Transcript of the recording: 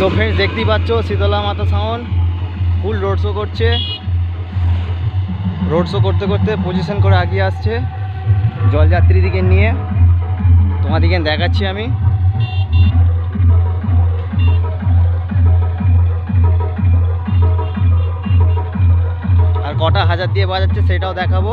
তো ফ্রেন্ডস দেখতেই পাচ্ছ, শীতলা মাতা সাওন ফুল রোড শো করছে। রোড শো করতে করতে পজিশন করে আগিয়ে আসছে জলযাত্রীদিকে নিয়ে। তোমাদেরকে দেখাচ্ছি আমি। আর কটা হাজার দিয়ে বাজাচ্ছে সেটাও দেখাবো।